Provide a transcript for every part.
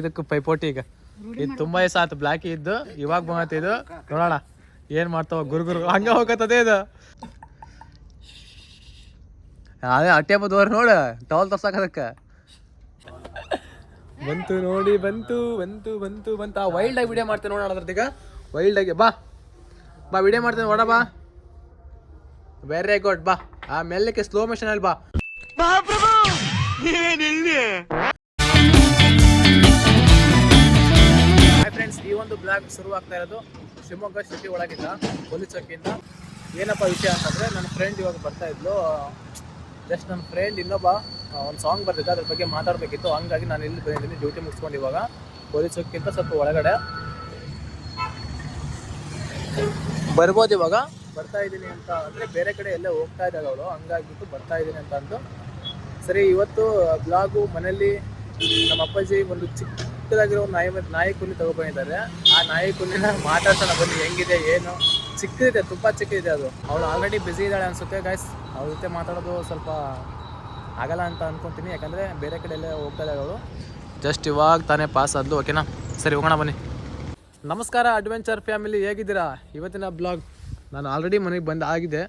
ಇದಕ್ಕೂ ಪೈಪೋಟಿ ಈಗ. ಇದು ತುಂಬಾ ದಿವಸ ಆತು ಬ್ಲಾಕ್ ಇದ್ದು ಇವಾಗ ಬಂದೈತೆ ಇದು. ನೋಡೋಣ. ಏನ್ ಮಾಡ್ತಾವ ಗುರು ಗುರು. ಹಂಗ ಹೋಗತ್ತದೇ ಇದು. ಅದೇ ಅಟ್ಟೆ ಬದ್ವರ್ ನೋಡ. ಟವಲ್ ತರ್ಸಾಕ ಅದಕ್ಕೆ. ಬಂತು ನೋಡಿ ಬಂತು ಬಂತು ಬಂತು ಬಂತು. ಆ ವೈಲ್ಡ್ ಆಗಿ ವಿಡಿಯೋ ಮಾಡ್ತೇನೆ ನೋಡೋಣ ಅದ್ರದ್ದು ಈಗ ವೈಲ್ಡ್ ಆಗಿ. ಬಾ. ಬಾ ವಿಡಿಯೋ ಮಾಡ್ತೇನೆ. ನೋಡ ಬಾ. ವೆರಿ ಗುಡ್ ಬಾ. ಆ ಮೆಲ್ಲಕ್ಕೆ ಸ್ಲೋ ಮೋಷನ್ ಅಲ್ಲಿ ಬಾ. ಶುರು ಶುರುವಾಗ್ತಾ ಇರೋದು ಶಿವಮೊಗ್ಗ ಸಿಟಿ ಒಳಗಿಂದ ಪೊಲೀಸ್ ಚೌಕಿಯಿಂದ ಏನಪ್ಪ ವಿಷಯ ಅಂತಂದ್ರೆ, ನನ್ನ ಫ್ರೆಂಡ್ ಇವಾಗ ಬರ್ತಾ ಇದ್ಲು. ಜಸ್ಟ್ ನನ್ನ ಫ್ರೆಂಡ್ ಇನ್ನೊಬ್ಬ ಒಂದು ಸಾಂಗ್ ಬರ್ತಿದ್ದೆ ಅದ್ರ ಬಗ್ಗೆ ಮಾತಾಡಬೇಕಿತ್ತು. ಹಂಗಾಗಿ ನಾನು ಇಲ್ಲಿ ಬಂದಿದ್ದೀನಿ ಡ್ಯೂಟಿ ಮುಗಿಸ್ಕೊಂಡು ಇವಾಗ. ಪೊಲೀಸ್ ಚೌಕಿಂತ ಸ್ವಲ್ಪ ಒಳಗಡೆ. ಬರ್ಬೋದು ಇವಾಗ. ಬರ್ತಾ ಇದ್ದೀನಿ ಅಂತ ಅಂದರೆ, ಬೇರೆ ಕಡೆ ಎಲ್ಲೇ ಹೋಗ್ತಾ ಇದ್ದಾಗ ಅವಳು. ಹಂಗಾಗಿಬಿಟ್ಟು ಬರ್ತಾ ಇದ್ದೀನಿ ಅಂತ ಅಂದು. ಸರಿ, ಇವತ್ತು ಬ್ಲಾಗು ಮನೆಯಲ್ಲಿ ನಮ್ಮ ಅಪ್ಪಾಜಿ ಒಂದು ಚಿಕ್ಕದಾಗಿರೋ ಒಂದು ನಾಯಿ ನಾಯಿ ಕುಲಿ ತಗೊಬಂದಿದ್ದಾರೆ. ಆ ನಾಯಿ ಕುಲಿನ ಮಾತಾಡ್ಸೋಣ, ಬನ್ನಿ, ಹೆಂಗಿದೆ, ಏನು? ಚಿಕ್ಕದಿದೆ, ತುಂಬ ಚಿಕ್ಕದಿದೆ ಅದು. ಅವಳು ಆಲ್ರೆಡಿ ಬ್ಯುಸಿ ಇದ್ದಾಳೆ ಅನ್ಸುತ್ತೆ ಗಾಯ್ಸ್ ಅವ್ರ ಜೊತೆ ಮಾತಾಡೋದು ಸ್ವಲ್ಪ ಆಗಲ್ಲ ಅಂತ ಅನ್ಕೊಂತೀನಿ, ಯಾಕಂದರೆ ಬೇರೆ ಕಡೆ ಎಲ್ಲ ಹೋಗ್ತಾ ಅವಳು ಜಸ್ಟ್ ಇವಾಗ ತಾನೇ ಪಾಸ್ ಆದ್ಲು ಓಕೆನಾ ಸರಿ, ಹೋಗೋಣ, ಬನ್ನಿ. ನಮಸ್ಕಾರ ಅಡ್ವೆಂಚರ್ ಫ್ಯಾಮಿಲಿ ಹೇಗಿದ್ದೀರಾ? ಇವತ್ತಿನ ಬ್ಲಾಗ್ ನಾನು ಆಲ್ರೆಡಿ ಮನೆಗೆ ಬಂದು ಆಗಿದೆ.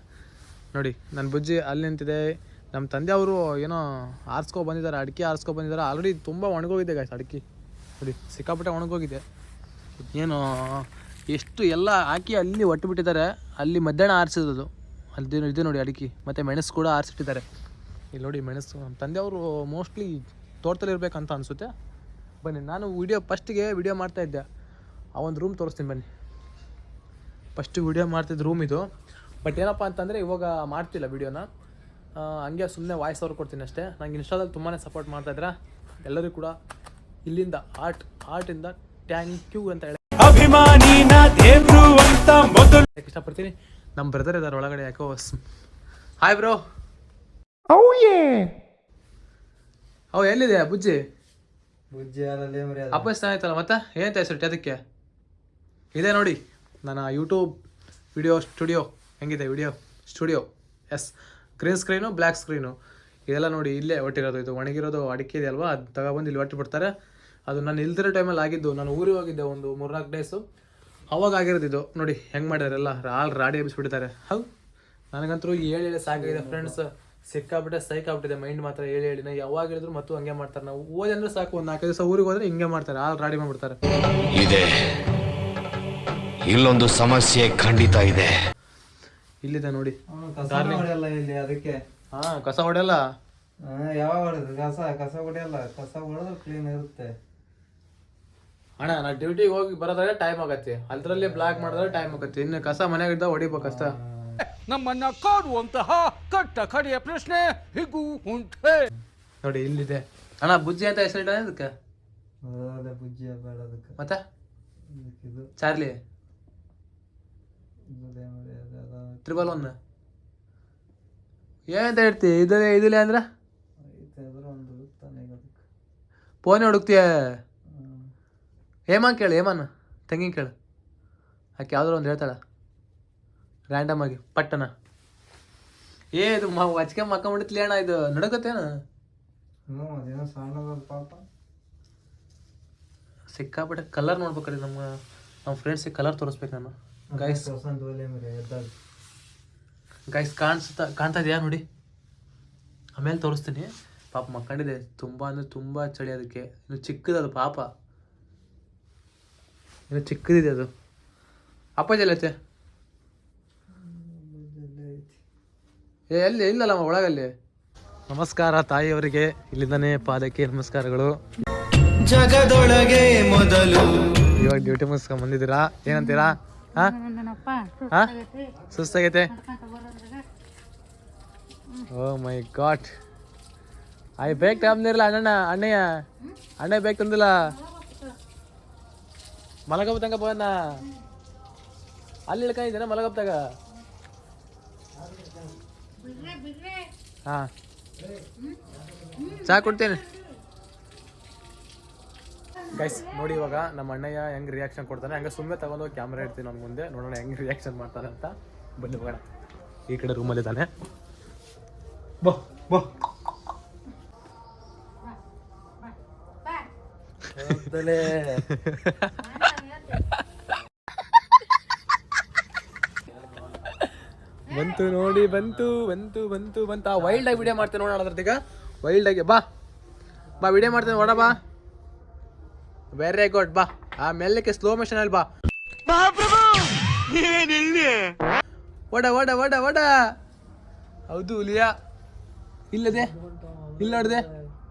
ನೋಡಿ ನನ್ನ ಬುಜ್ಜಿ ಅಲ್ಲಿ ನಿಂತಿದೆ. ನಮ್ಮ ತಂದೆ ಅವರು ಏನೋ ಆರಿಸ್ಕೊ ಬಂದಿದ್ದಾರೆ, ಅಡಿಕೆ ಆರಿಸ್ಕೊ ಬಂದಿದ್ದಾರೆ. ಆಲ್ರೆಡಿ ತುಂಬ ಒಣಗೋಗಿದೆ ಗಾಯ್ಸ್ ಅಡಿಕೆ. ನೋಡಿ ಸಿಕ್ಕಾಪಟ್ಟೆ ಒಣಗೋಗಿದೆ. ಏನು, ಎಷ್ಟು ಎಲ್ಲ ಹಾಕಿ ಅಲ್ಲಿ ಒಟ್ಟು ಬಿಟ್ಟಿದ್ದಾರೆ ಅಲ್ಲಿ ಮಧ್ಯಾಹ್ನ ಆರಿಸಿರೋದು ಅಲ್ಲಿ ಇದೆ ನೋಡಿ ಅಡಿಕೆ, ಮತ್ತು ಮೆಣಸು ಕೂಡ ಆರಿಸಿಟ್ಟಿದ್ದಾರೆ. ಇಲ್ಲಿ ನೋಡಿ ಮೆಣಸು. ನಮ್ಮ ತಂದೆಯವರು ಮೋಸ್ಟ್ಲಿ ತೋಟದಲ್ಲಿ ಇರಬೇಕಂತ ಅನಿಸುತ್ತೆ. ಬನ್ನಿ, ನಾನು ವಿಡಿಯೋ ಫಸ್ಟಿಗೆ ವಿಡಿಯೋ ಮಾಡ್ತಾ ಇದ್ದೆ. ಆ ಒಂದು ರೂಮ್ ತೋರಿಸ್ತೀನಿ ಬನ್ನಿ. ಫಸ್ಟ್ ವಿಡಿಯೋ ಮಾಡ್ತಿದ್ದ ರೂಮ್ ಇದು. ಬಟ್ ಏನಪ್ಪ ಅಂತಂದರೆ ಇವಾಗ ಮಾಡ್ತಿಲ್ಲ ವಿಡಿಯೋನ ಹಂಗೆ ಸುಮ್ಮನೆ ವಾಯ್ಸ್ ಅವ್ರು ಕೊಡ್ತೀನಿ ಅಷ್ಟೇ. ನಂಗೆ ಇನ್ಸ್ಟಾದಲ್ಲಿ ತುಂಬಾ ಸಪೋರ್ಟ್ ಮಾಡ್ತಾಯಿದ್ರ ಎಲ್ಲರಿಗೂ ಕೂಡ ಇಲ್ಲಿಂದ ಆರ್ಟ್ ಆರ್ಟಿಂದ ಥ್ಯಾಂಕ್ ಯು ಅಂತ ಹೇಳಿ. ಅಭಿಮಾನಿ ದೇವ್ರು ಅಂತ ಮೊದಲು ಹೇಳಕ್ಕೆ ಇಷ್ಟಪಡ್ತೀನಿ? ನಮ್ಮ ಬ್ರದರ್ ಇದ್ದಾರೆ ಒಳಗಡೆ ಯಾಕೋ ಹಾಯ್ ಬ್ರೋ ಅವು ಎಲ್ಲಿದೆ ಬುಜ್ಜಿ? ಬುಜ್ಜಿ ಅಪ್ಪ ಆಯ್ತಲ್ಲ ಮತ್ತೆ? ಏನಂತ ಹೆಸರು ಅದಕ್ಕೆ? ಇದೆ ನೋಡಿ ನನ್ನ ಯೂಟ್ಯೂಬ್ ವಿಡಿಯೋ ಸ್ಟುಡಿಯೋ ಹೆಂಗಿದೆ video studio yes green screen black screen ಇದೆಲ್ಲ ನೋಡಿ ಇಲ್ಲೇ ಒಟ್ಟಿರೋದು ಇದು ಒಣಗಿರೋದು ಅಡಿಕೆ ಇದೆ ಅಲ್ವಾ ಅದು ತಗೊಬಂದು ಇಲ್ಲಿ ಒಟ್ಟಿ ಬಿಡ್ತಾರೆ. ಅದು ನಾನು ಇಲ್ದಿರೋ ಟೈಮಲ್ಲಿ ಆಗಿದ್ದು ನಾನು ಊರಿಗೆ ಹೋಗಿದ್ದೆ ಒಂದು ಮೂರ್ನಾಲ್ಕು ಡೇಸು ಅವಾಗ ಆಗಿರೋದಿದ್ದು. ಇದು ನೋಡಿ ಹೆಂಗೆ ಮಾಡ್ಯಾರೆಲ್ಲ ಎಲ್ಲ ಆಲ್ ರಾಡಿ ಎಬ್ಬಿಸ್ಬಿಟ್ಟಿದ್ದಾರೆ ಹೌದು ನನಗಂತೂ ಹೇಳಿ ಹೇಳಿ ಸಾಕಾಗಿದೆ ಫ್ರೆಂಡ್ಸ್ ಸಿಕ್ಕಾಬಿಟ್ಟೆ ಸೈಕ್ ಆಗ್ಬಿಟ್ಟಿದೆ. ಮೈಂಡ್ ಮಾತ್ರ ಹೇಳಿ ಹೇಳಿ ನಾ ಯಾವಾಗ ಹೇಳಿದ್ರು ಮತ್ತು ಹಂಗೆ ಮಾಡ್ತಾರೆ. ನಾವು ಓದಿ ಅಂದ್ರೆ ಸಾಕು. ಒಂದು ನಾಲ್ಕು ದಿವಸ ಊರಿಗೆ ಹೋದ್ರೆ ಹಿಂಗೆ ಮಾಡ್ತಾರೆ. ಆಲ್ ರಾಡಿ ಮಾಡ್ಬಿಡ್ತಾರೆ. ಇದೆ. ಇಲ್ಲೊಂದು ಸಮಸ್ಯೆ ಖಂಡಿತ ಇದೆ. ಇಲ್ಲಿದೆ ನೋಡಿ. ಇಲ್ಲಿ ಅದಕ್ಕೆ. ಹಾ ಕಸ ಹೊಡೆಯಲ್ಲ? ಹಾ, ಯಾವಾಗ ಹೊಡೆದು? ಕಸ ಕಸ ಹೊಡೆಯಲ್ಲ. ಕಸ ಹೊಡೆದ್ರೆ ಕ್ಲೀನ್ ಇರುತ್ತೆ. ಅಣ್ಣ ನಾ ಡ್ಯೂಟಿಗೆ ಹೋಗಿ ಬರೋದ್ರೆ ಟೈಮ್ ಆಗತ್ತೆ. ಅದ್ರಲ್ಲಿ ಬ್ಲಾಕ್ ಮಾಡಿದ್ರೆ ಟೈಮ್ ಆಗತ್ತೆ. ಇನ್ನು ಕಸ ಮನೆಯಾಗ ಇದ್ದ ಹೊಡಿಬೇಕಷ್ಟ ನಮ್ಮನ್ನ ಕಾಡುವಂತಹ ಕಟ್ಟ ಕಡೆಯ ಪ್ರಶ್ನೆ ಹಿಗು ಉಂಟೆ. ನೋಡಿ ಇಲ್ಲಿದೆ. ಅಣ್ಣ ಬುಜ್ಜಿ ಅಂತ ಹೆಸರಿಟ್ಟ ಅದಕ್ಕೆ ಅದೇ ಬುಜ್ಜಿ ಬೇಡ ಅದಕ್ಕೆ. ಮತ್ತೆ? ಇದು. ಚಾರ್ಲಿ. ತ್ರಿಬಲ್ ಒನ್ ಏನಂತ ಹೇಳ್ತಿ? ಇದು ಇದಿಲ್ಲ ಅಂದ್ರೆ? ಫೋನ್ ಹುಡುಕ್ತೀಯ. ಹೇಮಾನ್ ಕೇಳು ಹೇಮಾನ್ ತಂಗಿ ಕೇಳು. ಆಕೆ ಯಾವ್ದಾರು ಒಂದು ಹೇಳ್ತಾಳ. ರ್ಯಾಂಡಮ್ ಆಗಿ ಪಟ್ಟಣ. ಏ ಇದು ಮ ಹಚ್ಕೆ ಮಕ್ಕ ಅಣ್ಣ ಇದು. ನಡಕತ್ತೇನೋ? ಹ್ಞೂ ಅದೇನೋ ಸಣ್ಣದ ಪಾಪ. ಸಿಕ್ಕಾಪಟ್ಟೆ ಕಲರ್ ನೋಡ್ಬೇಕ್ರಿ ನಮ್ಮ ನಮ್ಮ ಫ್ರೆಂಡ್ಸಿಗೆ ಕಲರ್ ತೋರಿಸ್ಬೇಕು ನಾನು. ಗೈಸ್ ಗೈಸ್ ಕಾಣಿಸ್ತಾ ಕಾಣ್ತಾ ಇದೆಯಾ ನೋಡಿ? ಆಮೇಲೆ ತೋರಿಸ್ತೀನಿ. ಪಾಪ ಮಕ್ಕಂಡಿದೆ ತುಂಬ ಅಂದರೆ ತುಂಬ ಚಳಿ ಅದಕ್ಕೆ. ಇನ್ನು ಚಿಕ್ಕದದು ಪಾಪ. ಇನ್ನು ಚಿಕ್ಕದಿದೆ ಅದು. ಅಪ್ಪಾಜಿ ಎಲ್ಲೈತೆ? ಏ ಎಲ್ಲಿ? ಇಲ್ಲಲ್ಲ ಒಳಗಲ್ಲಿ. ನಮಸ್ಕಾರ ತಾಯಿಯವರಿಗೆ. ಇಲ್ಲಿಂದನೇ ಪಾದಕ್ಕೆ ನಮಸ್ಕಾರಗಳು. ಜಗದೊಳಗೆ ಮೊದಲು. ಇವಾಗ ಡ್ಯೂಟಿ ಮುಗಿಸ್ಕೊಂಡ್ ಬಂದಿದ್ದೀರಾ? ಏನಂತೀರಾ? ಹಾ? ನನ್ನಪ್ಪ ಹಾ? ಸುಸ್ತಾಗೈತೆ. ಓ ಮೈ ಗಾಟ್ ಐ ಬೇಕ್ ತಂದಿರಲ್ಲ ಅಣ್ಣ ಅಣ್ಣಯ್ಯ? ಅಣ್ಣ ಬೇಕ್ ತಂದಿಲ್ಲ? ಮಲಗಬ್ಬ ತಂಗ ಬನ್ನ ಅಲ್ಲಿ ಇಳ್ಕೊಂಡಿದ್ದೇನೆ ತಗ ಹಾ. ಚಾ ಕೊಡ್ತೇನೆ. ಗೈಸ್ ನೋಡಿ ಇವಾಗ ನಮ್ಮ ಅಣ್ಣಯ್ಯ ಹೆಂಗ್ ರಿಯಾಕ್ಷನ್ ಕೊಡ್ತಾನೆ. ಹಂಗ ಸುಮ್ಮನೆ ತಗೊಂಡೋಗಿ ಕ್ಯಾಮ್ರಾ ಇಡ್ತೀನಿ ಅವ್ನ ಮುಂದೆ. ನೋಡೋಣ ಹೆಂಗ್ ರಿಯಾಕ್ಷನ್ ಮಾಡ್ತಾನೆ ಅಂತ. ಬನ್ನಿ ಹೋಗೋಣ. ಈ ಕಡೆ ರೂಮಲ್ಲಿ ಬಾ ಬಾ. ಬಂತು ನೋಡಿ ಬಂತು ಬಂತು ಬಂತು ಬಂತು. ಆ ವೈಲ್ಡ್ ಆಗಿ ವಿಡಿಯೋ ಮಾಡ್ತೇನೆ ನೋಡೋಣ ಅದ್ರ ಈಗ. ವೈಲ್ಡ್ ಆಗಿ ಬಾ. ಬಾ ವಿಡಿಯೋ ಮಾಡ್ತೇನೆ ನೋಡ ಬಾ. ವೆರಿ ಗುಡ್ ಬಾ. ಆ ಮೆಲ್ಲಕ್ಕೆ ಸ್ಲೋ ಮೋಷನ್ ಅಲ್ಲಿ ಬಾ. ಓಡ ಓಡ ಓಡ ಓಡ ಹೌದು ಲಿಯಾ ಇಲ್ಲದೆ ಇಲ್ಲ ನೋಡಿದೆ.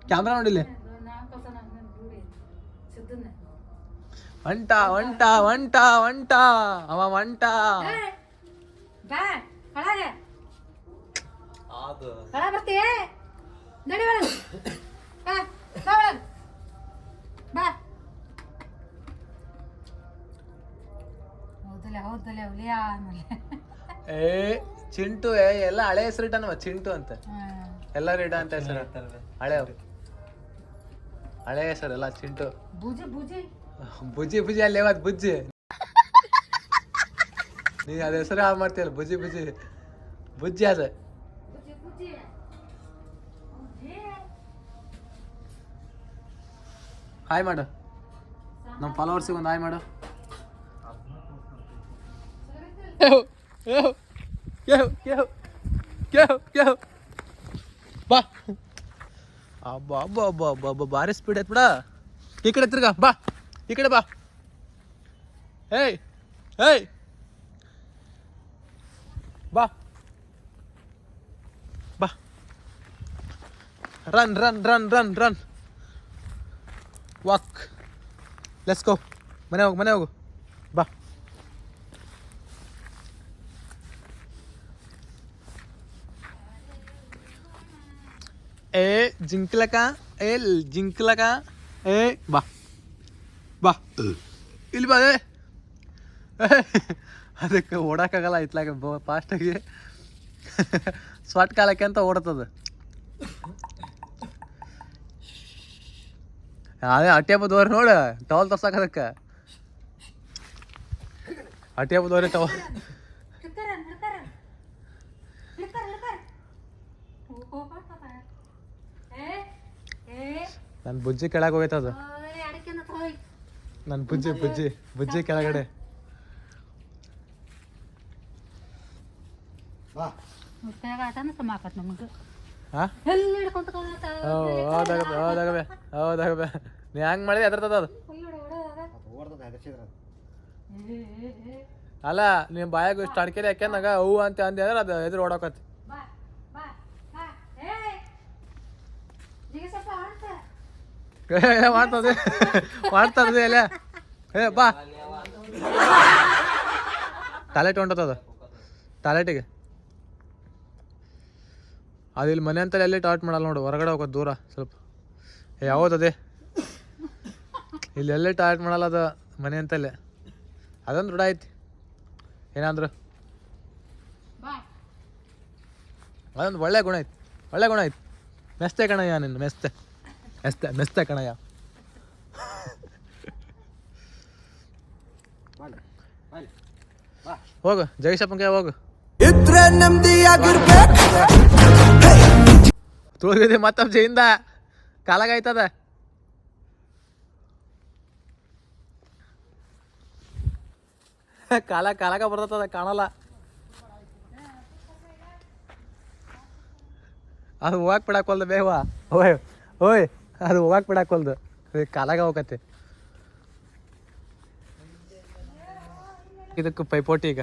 ಕ್ಯಾಮ್ರಾ ನೋಡಿಲ್ಲ. ಒಂಟ ಒಂಟ ಒಂಟ ಒಂಟ. ಅವ ಒಂಟ. ಒಳಗೆ ಬರ್ತೀಯ? ನಡಿ ಒಳಗೆ. ಬಾ ಬಾ ಒಳಗೆ. ಬಾ. ಹೌದಲ್ಲ ಹೌದಲ್ಲ ಹುಲಿಯ ಆಮೇಲೆ. ಏ ಚಿಂಟು ಏ ಎಲ್ಲ ಹಳೆ ಹೆಸರು ಇಟ್ಟನವ ಚಿಂಟು ಅಂತ. ಎಲ್ಲ ಇಡ ಅಂತ ಹೆಸರು. ಹಳೆ ಹಳೆ ಹೆಸರು. ಎಲ್ಲ ಚಿಂಟು. ಬುಜಿ ಬುಜಿ. ಬುಜ್ಜಿ ಬುಜ್ಜಿ ಅಲ್ಲಿ ಬುಜ್ಜಿ ನೀ ಅದ ಹೆಸರು ಹಾಳು ಮಾಡ್ತೀಯಲ್ಲ, ಬುಜ್ಜಿ ಬುಜ್ಜಿ. ಬುಜ್ಜಿ ಅದ. ಹಾಯ್ ಮಾಡು. ನಮ್ಮ ಫಾಲೋವರ್ಸಿಗೆ ಒಂದು ಹಾಯ್ ಮಾಡು. ಬಾ. ಅಬ್ಬಾ, ಅಬ್ಬ ಅಬ್ಬ ಅಬ್ಬ ಅಬ್ಬ, ಭಾರಿ ಸ್ಪೀಡ್ ಐತ್ ಬಿಡ ಈ ಕಡೆ ತಿರ್ಗ, ಬಾ. ಈ ಕಡೆ ಬಾ. ಏಯ್ ಏಯ್. ಬಾ ಬಾ run run run run run walk let's go ಮನೆ ಹೋಗು ಮನೆ ಹೋಗು ಬಾ ಏ ಜಿಂಕ್ಲಕ ಏ ಲ್- ಜಿಂಕ್ಲಕ ಏ ಬಾ ಬಾ ಇಲ್ಲಿ ಬಾ ಏ ಏ, ಅದಕ್ಕೆ ಓಡಕ್ಕಾಗಲ್ಲ ಇತ್ಲಾಗ ಫಾಸ್ಟಾಗಿ ಸ್ವಾಟ್ ಕಾಲಕ್ಕೆ ಅಂತ ಓಡತದ ಅದೇ ಅಟ್ಟೆ ದೋರಿ ನೋಡು ಟವಲ್ ತರ್ಸಕ್ಕೆ ಅದಕ್ಕೆ. ಅಟ್ಟೆ ದೋರಿ ಟವಲ್ ನನ್ನ ಬುಜ್ಜಿ ಕೆಳಗೆ ಹೋಗೈತದ. ನನ್ನ ಬುಜ್ಜಿ ಬುಜ್ಜಿ ಬುಜ್ಜಿ ಕೆಳಗಡೆ. ನಮಗೆ. ಎಲ್ಲಿ ಹಿಡ್ಕೊಂತ ಹೌದಾಗಬೆ ಹೌದಾಗಬೆ ಹೌದಾಗಬೆ ನೀ ಹಂಗೆ ಮಾಡಿದೆ ಅದು? ಅಲ್ಲ ನಿಮ್ಮ ಬಾಯಾಗ ಇಷ್ಟು ಅಡ್ಕೇರಿ ಯಾಕೆಂದಾಗ ಹೂ ಅಂತ ಅಂದೆ ಅಂದ್ರೆ ಅದು ಎದುರು ಓಡೋಕತ್ತಿ. ಮಾಡ್ತದೆ ಮಾಡ್ತದೆ ಎಲ್ಲ. ಏ ಬಾ. ತಲೆ ಹೊಂಟದ ಟಾಯ್ಲೆಟಿಗೆ ಅದು ಇಲ್ಲಿ ಮನೆ ಅಂತಲೇ ಎಲ್ಲಿ ಟಾರ್ಟ್ ಮಾಡಲ್ಲ ನೋಡು, ಹೊರಗಡೆ ಹೋಗೋದು ದೂರ ಸ್ವಲ್ಪ. ಯಾವ್ದದೆ ಇಲ್ಲಿ ಎಲ್ಲೇ ಟಾರ್ಟ್ ಮಾಡಲ್ಲ ಅದು ಮನೆ ಅಂತಲ್ಲೇ ಅದೊಂದು ರೂಢ ಐತಿ. ಏನಾದ್ರು? ಅದೊಂದು ಒಳ್ಳೆ ಗುಣ ಐತಿ. ಒಳ್ಳೆ ಗುಣ ಐತಿ. ಮೆಸ್ತೆ ಕಣಯ್ಯ ನಿನ್ನ ಮೆಸ್ತೆ. ಮೆಸ್ತೆ ಮೆಸ್ತೆ ಕಣಯ್ಯ. ಹೋಗು ಜಗೀಶಪ್ಪನ ಹೋಗು. ಇದ್ರೆ ನೆಮ್ಮದಿಯಾಗಿರ್ಬೇಕು. ತುಳಿದಿದೆ ಮತ್ತೊಬ್ಬ ಜೈಂದ. ಕಾಲಾಗಾಯ್ತದ? ಕಾಲ, ಕಾಲಾಗ ಬರ್ತದ, ಕಾಣಲ್ಲ. ಅದು ಹೋಗಕ್ ಬಿಡಾಕೊಲ್ದು ಬೇವ ಓಯ್ ಓಯ್ ಅದು ಹೋಗಕ್ ಬಿಡಾಕೊಲ್ದು. ಕಾಲಾಗ ಹೋಗತ್ತೆ. ಇದಕ್ಕೆ ಪೈಪೋಟಿ ಈಗ.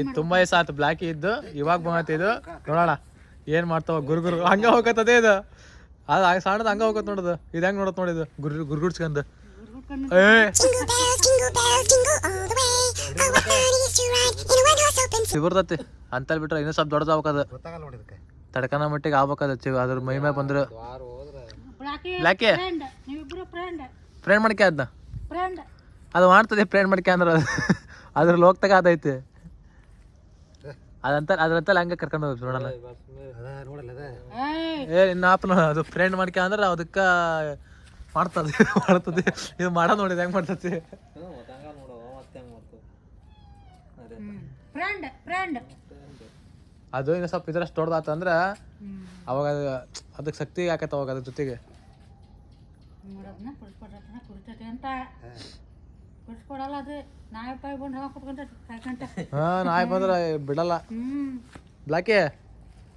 ಇದು ತುಂಬಾ ದಿವಸ ಆಯ್ತು ಇದ್ದು, ಇವಾಗ ಬಂಗತ್ತೆ ಇದು. ನೋಡೋಣ. ಏನ್ ಮಾಡ್ತಾವ? ಗುರು ಗುರು ಹಂಗ ಹೋಗತ್ತದೇ ಇದು. ಅದು ಹಂಗ ಸಣ್ಣದ ಹಂಗ ಹೋಗತ್ ನೋಡದು ಇದು ಹೆಂಗ್ ನೋಡತ್ ನೋಡಿದು ಗುರು ಗುರ್ಗುಡ್ಸ್ಕಂದು ಏ. ಸಿಗುರ್ತತಿ ಅಂತಲ್ಲಿ ಬಿಟ್ರೆ ಇನ್ನೂ ಸ್ವಲ್ಪ ದೊಡ್ಡದಾಗ್ಬೇಕದು ತಡ್ಕನ ಮಟ್ಟಿಗೆ ಆಗ್ಬೇಕದ ಚಿ ಅದ್ರ ಮೈ ಮ್ಯಾಗ ಬಂದ್ರೆ. Blackie Blackie friend. ನೀವಿಬ್ರು ಫ್ರೆಂಡ್. ಫ್ರೆಂಡ್ ಮಾಡ್ಕೆ ಅದನ್ನ ಅದು ಮಾಡ್ತದೆ ಫ್ರೆಂಡ್ ಮಾಡ್ಕೆ ಅಂದ್ರೆ ಅದು. ಅದ್ರಲ್ಲಿ ಹೋಗ್ತಾಗ ಅದೈತೆ ಅದಂತ ಅದ್ರಂತಲ್ಲಿ ಹಂಗೆ ಕರ್ಕೊಂಡು ಹೋಗ್ಬೇಕು ನೋಡಲ್ಲ ಏ ಇನ್ನ ಆಪ್ನ ಅದು ಫ್ರೆಂಡ್ ಮಾಡ್ಕೆ ಅಂದ್ರೆ ಅದಕ್ಕ ಮಾಡ್ತದೆ ಮಾಡ್ತದೆ. ಇದು ಮಾಡೋ ನೋಡಿದ ಹೆಂಗ್ ಮಾಡ್ತತಿ ಫ್ರೆಂಡ್ ಫ್ರೆಂಡ್ ಅದು ಇನ್ನು ಸ್ವಲ್ಪ ಇದ್ರಷ್ಟು ದೊಡ್ಡದಾತ ಅಂದ್ರೆ ಅವಾಗ ಅದು ಅದಕ್ಕೆ ಶಕ್ತಿ ಹಾಕತ್ತ ಅವಾಗ ಅದ್ರ ಜೊತೆಗೆ. ಅದು. ನಾಯಿ ಪಾಯಿ ಬಂದು ಹಾಕಿ ಕುತ್ಕೊಂತೈತೆ ಕಾಯ್ಕಂಟ ಹಾ ನಾಯಿ ಬಂದ್ರೆ ಬಿಡಲ್ಲ. ಹ್ಞೂ ಬ್ಲಾಕಿ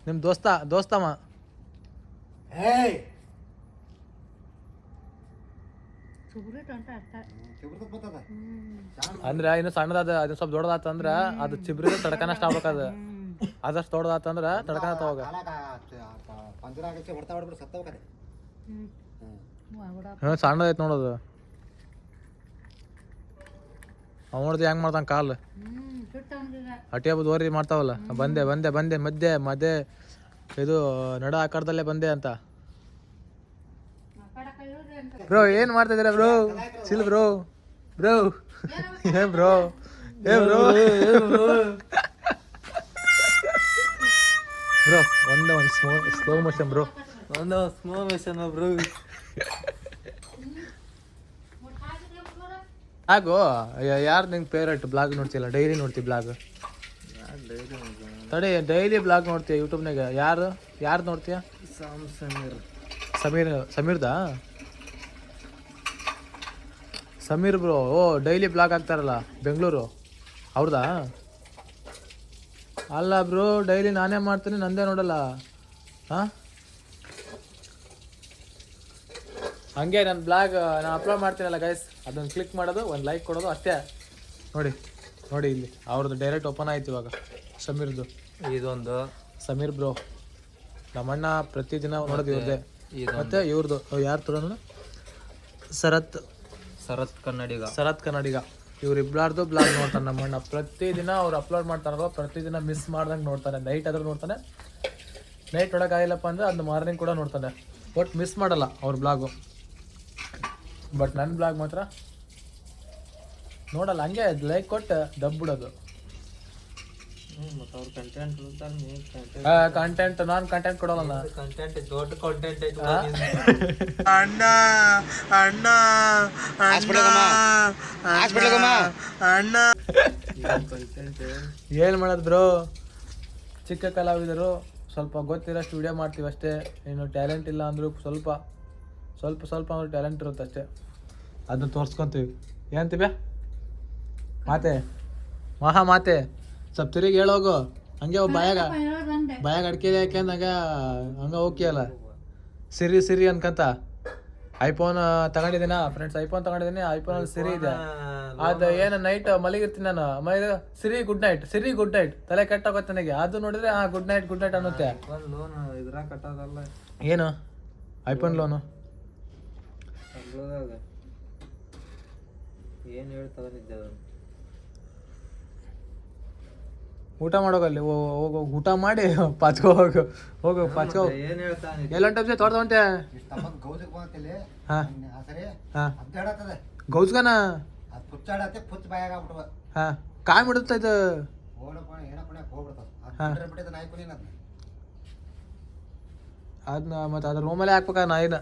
ನಿಮ್ಮ ದೋಸ್ತ ದೋಸ್ತಮ್ಮ. ಏಯ್! ಸುಬ್ರಿಟ್ ಅಂತ ಅರ್ಥ. ಚಿಬ್ರದ್ ಬರ್ತದ? ಅಂದ್ರೆ ಇನ್ನು ಸಣ್ಣದಾದ ಅದು ಸ್ವಲ್ಪ ಅದು ಚಿಬ್ರಿದ ತಡ್ಕನಷ್ಟ ಆಗ್ಬೇಕದು ಅದಷ್ಟು ದೊಡ್ಡದಾತಂದ್ರ ತಡಕನ ಕಾಲಾಗ ಪಂಜರ ಆಗಕ್ಕೆ ಹೊಡ್ತಾ ಹೊಡ್ಬಿಟ್ಟು ಸತ್ತವ್ಕದೆ ಹ್ಞೂ ಹ್ಞೂ ಹ್ಞೂ ಸಣ್ಣದೈತೆ ನೋಡೋದು ಅವ್ ನೋಡ್ದು ಹೆಂಗ್ ಮಾಡ್ತಾನ ಕಾಲು? ಹಟ್ಟಿ ಹಬ್ಬದ ಓರಿ ಮಾಡ್ತಾವಲ್ಲ? ಬಂದೆ ಬಂದೆ ಬಂದೆ ಮಧ್ಯೆ ಮಧ್ಯೆ. ಇದು ನಡ ಆಕಾರದಲ್ಲೇ ಬಂದೆ ಅಂತ. ಬ್ರೋ ಏನ್ ಮಾಡ್ತಾ ಇದ್ದೀರಾ ಬ್ರೋ? Chill bro. ಬ್ರೋ. ಏ ಬ್ರೋ. ಏ ಬ್ರೋ. ಬ್ರೋ ಒಂದೇ ಒಂದು ಸ್ಲೋ ಸ್ಲೋ ಮೋಷನ್ ಬ್ರೋ. ಒಂದು ಸ್ಲೋ ಮೋಷನ್ ಒಬ್ರು ಆಗೋ ಯಾರು ನಿಂಗೆ ಫೇವ್ರೇಟ್ ಬ್ಲಾಗ್ ನೋಡ್ತಿಲ್ಲ ಡೈಲಿ ನೋಡ್ತಿ ಬ್ಲಾಗ್ ತಡಿ ಡೈಲಿ ಬ್ಲಾಗ್ ನೋಡ್ತೀಯ ಯೂಟ್ಯೂಬ್ನಾಗ ಯಾರು ಯಾರು ನೋಡ್ತೀಯ? ಸಮೀರ್ ಸಮೀರ್ ಸಮೀರ್ದಾ? ಸಮೀರ್ ಬ್ರೋ ಓ ಡೈಲಿ ಬ್ಲಾಗ್ ಹಾಕ್ತಾರಲ್ಲ, ಬೆಂಗಳೂರು. ಅವ್ರದಾ? ಅಲ್ಲ ಬ್ರೋ ಡೈಲಿ ನಾನೇ ಮಾಡ್ತೀನಿ, ನಂದೇ ನೋಡಲ್ಲ. ಹಾಂ? ಹಂಗೆ ನನ್ನ ಬ್ಲಾಗ್ ನಾನು ಅಪ್ಲೋಡ್ ಮಾಡ್ತೀನಲ್ಲ ಗೈಸ್ ಅದನ್ನು ಕ್ಲಿಕ್ ಮಾಡೋದು ಒಂದು ಲೈಕ್ ಕೊಡೋದು ಅಷ್ಟೇ. ನೋಡಿ ನೋಡಿ ಇಲ್ಲಿ ಅವ್ರದ್ದು ಡೈರೆಕ್ಟ್ ಓಪನ್ ಆಯ್ತು ಇವಾಗ ಸಮೀರ್ದು. ಇದೊಂದು. ಸಮೀರ್ ಬ್ರೋ ನಮ್ಮಣ್ಣ ಪ್ರತಿದಿನ ನೋಡೋದು ಇವ್ರದ್ದೇ ಮತ್ತೆ ಇವ್ರದ್ದು ಯಾರು ತರ ಶರತ್ ಶರತ್ ಕನ್ನಡಿಗ. ಶರತ್ ಕನ್ನಡಿಗ. ಇವ್ರು ಇಬ್ಲಾರ್ದು ಬ್ಲಾಗ್ ನೋಡ್ತಾನೆ ನಮ್ಮಣ್ಣ. ಪ್ರತಿದಿನ ಅವ್ರು ಅಪ್ಲೋಡ್ ಮಾಡ್ತಾರಲ್ವ ಪ್ರತಿದಿನ ಮಿಸ್ ಮಾಡ್ದಂಗೆ ನೋಡ್ತಾನೆ. ನೈಟ್ ಆದರೂ ನೋಡ್ತಾನೆ. ನೈಟ್ ನೋಡೋಕ್ಕಾಗಿಲ್ಲಪ್ಪ ಅಂದ್ರೆ ಅದು ಮಾರ್ನಿಂಗ್ ಕೂಡ ನೋಡ್ತಾನೆ. ಬಟ್ ಮಿಸ್ ಮಾಡಲ್ಲ ಅವ್ರ ಬ್ಲಾಗು ಬಟ್ ನನ್ನ ಬ್ಲಾಗ್ ಮಾತ್ರ ನೋಡಲ್ಲ ಹಂಗೆ ಲೈಕ್ ಕೊಟ್ಟು ದಬ್ ಬಿಡೋದು. ಮತ್ತು ಅವ್ರ ಕಂಟೆಂಟ್ ಕಂಟೆಂಟ್ ಕಂಟೆಂಟ್ ನಾನು ಕಂಟೆಂಟ್ ಕೊಡೋಲ್ಲ ಕಂಟೆಂಟ್ ದೊಡ್ಡ ಕಂಟೆಂಟ್ ಐತಿ ಅಣ್ಣ ಅಣ್ಣ ಅಣ್ಣ ಏನು ಮಾಡೋದು ಬ್ರೋ ಚಿಕ್ಕ ಕಲಾವಿದರು ಸ್ವಲ್ಪ ಗೊತ್ತಿರೋಷ್ಟು ವಿಡಿಯೋ ಮಾಡ್ತೀವಿ ಅಷ್ಟೇ. ಇನ್ನು ಟ್ಯಾಲೆಂಟ್ ಇಲ್ಲ ಅಂದರೂ ಸ್ವಲ್ಪ ಸ್ವಲ್ಪ ಸ್ವಲ್ಪ ಅವ್ರ ಟ್ಯಾಲೆಂಟ್ ಇರುತ್ತೆ ಅಷ್ಟೇ. ಅದನ್ನ ತೋರಿಸ್ಕೊಂತೀವಿ. ಏನಂತೀವಿ ಮಾತೆ. ಮಹಾ ಮಾತೆ. ಸ್ವಲ್ಪ ತಿರುಗಿ ಹೇಳೋಗು ಹಂಗೆ. ಒಬ್ಬ ಬಾಯಾಗ. ಬಾಯಾಗ ಅಂದೆ ಬಾಯಾಗ ಅಂದಾಗ ಹಂಗೆ ಅಲ್ಲ ಸಿರಿ ಸಿರಿ ಅನ್ಕಂತ. ಐಫೋನ್ ತಗೊಂಡಿದ್ದೀನ? ಫ್ರೆಂಡ್ಸ್ ಐಫೋನ್ ತಗೊಂಡಿದ್ದೀನಿ. ಐಫೋನಲ್ಲಿ ಸಿರಿ ಇದೆ. ಅದು ಏನು ನೈಟ್ ಮಲಗಿರ್ತೀನಿ ನಾನು. ಮಲಗ Siri good night Siri good night ತಲೆ ಕೆಟ್ಟಾಗುತ್ತೆ ನನಗೆ. ಅದು ನೋಡಿದ್ರೆ ಹಾಂ ಗುಡ್ ನೈಟ್ ಗುಡ್ ನೈಟ್ ಅನ್ನುತ್ತೆ. ಏನು? ಐಫೋನ್ ಲೋನು ಅದ್ರೊಳಗ ಏನು ಹೇಳಿ ತಗೊಂಡಿದ್ದೆ ಅದನ್ನು ಊಟ ಮಾಡೋಗಲ್ಲಿ ಹೋಗು ಊಟ ಮಾಡಿ ಪಾಚ್ಕೋ ಹೋಗು. ಹೋಗು ಪಾಚ್ಕೋ ಏನು ಹೇಳ್ತಾನೆ ಎಲ್ಲ ಟೈಪ್ಸೆ ತೋರ್ದ ಹೊಂಟೆ. ಕಾಯಿ ಹಾ. ಕಾಯ್ ಬಿಡುತ್ತ ಇದು? ಅದನ್ನ ಮತ್ತು ಅದ್ರ ರೂಮಲ್ಲೇ ಹಾಕ್ಬೇಕ ನಾಯಿನ.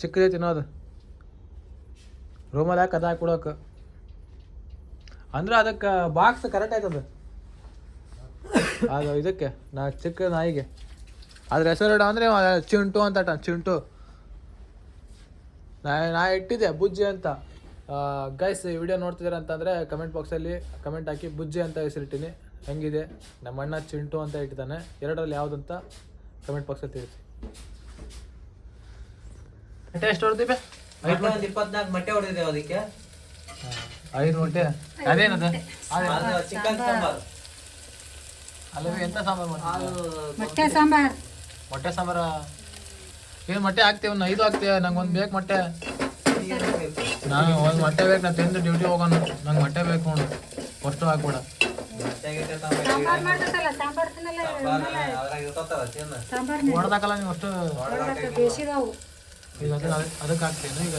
ಚಿಕ್ಕದೇ ತಿನ್ನೋದು. ರೂಮಲ್ಲಿ ಕದ ಅದು ಹಾಕ್ಬಿಡೋಕೆ ಅಂದ್ರೆ ಅದಕ್ಕೆ ಬಾಕ್ಸ್ ಕರೆಕ್ಟ್ ಆಯ್ತದ. ಅದು ಇದಕ್ಕೆ, ನಾ ಚಿಕ್ಕ ನಾಯಿಗೆ. ಅದ್ರ ಹೆಸರು ಅಂದರೆ ಚಿಂಟು ಅಂತ ಚಿಂಟು. ನಾ ನಾ ಇಟ್ಟಿದ್ದೆ, ಬುಜ್ಜಿ ಅಂತ. ಗೈಸ್ ಈ ವಿಡಿಯೋ ನೋಡ್ತಿದ್ದೀರ ಅಂತಂದರೆ ಕಮೆಂಟ್ ಬಾಕ್ಸಲ್ಲಿ ಕಮೆಂಟ್ ಹಾಕಿ ಬುಜ್ಜಿ ಅಂತ ಹೆಸರಿಟ್ಟಿನಿ. ಹೆಂಗಿದೆ? ನಮ್ಮ ಅಣ್ಣ ಚಿಂಟು ಅಂತ ಇಟ್ಟಿದ್ದಾನೆ. ಎರಡರಲ್ಲಿ ಯಾವುದಂತ ಕಮೆಂಟ್ ಬಾಕ್ಸಲ್ಲಿ ತಿಳಿಸಿ. ಎಷ್ಟು ಹೊಡೆದಿವೆ ಒಂದು ಇಪ್ಪತ್ನಾಲ್ಕು ಮೊಟ್ಟೆ ಹೊಡೆದಿದ್ದೇವೆ ಅದಕ್ಕೆ. ಐದು ಮೊಟ್ಟೆ. ಅದೇನದ? ಅದು ಚಿಕನ್ ಸಾಂಬಾರ್. ಅಲ್ಲವೇ ಎಂತ ಸಾಂಬಾರ್ ಮೊಟ್ಟೆ ಸಾಂಬಾರ್. ಮೊಟ್ಟೆ ಸಾಂಬಾರ? ಏನು ಮೊಟ್ಟೆ ಹಾಕ್ತೀವಿ ಒಂದು ಐದು ಹಾಕ್ತೇವೆ ನಂಗೆ ಒಂದು ಬೇಕು ಮೊಟ್ಟೆ. ನಾನು ಒಂದು ಮೊಟ್ಟೆ ಬೇಕು ನಾನು ತಿಂದು ಡ್ಯೂಟಿ ಹೋಗೋಣ. ನಂಗೆ ಮೊಟ್ಟೆ ಬೇಕು ನೋಡು ಅಷ್ಟು ಹಾಕ್ಬೇಡ. ಹೊಡೆದಾಕಲ್ಲ ನೀವು ಅಷ್ಟು? ಬೇಸಿದವು ಈಗ ಅದಕ್ಕೆ ಅದಕ್ಕೆ ಹಾಕ್ತೀನಿ ಈಗ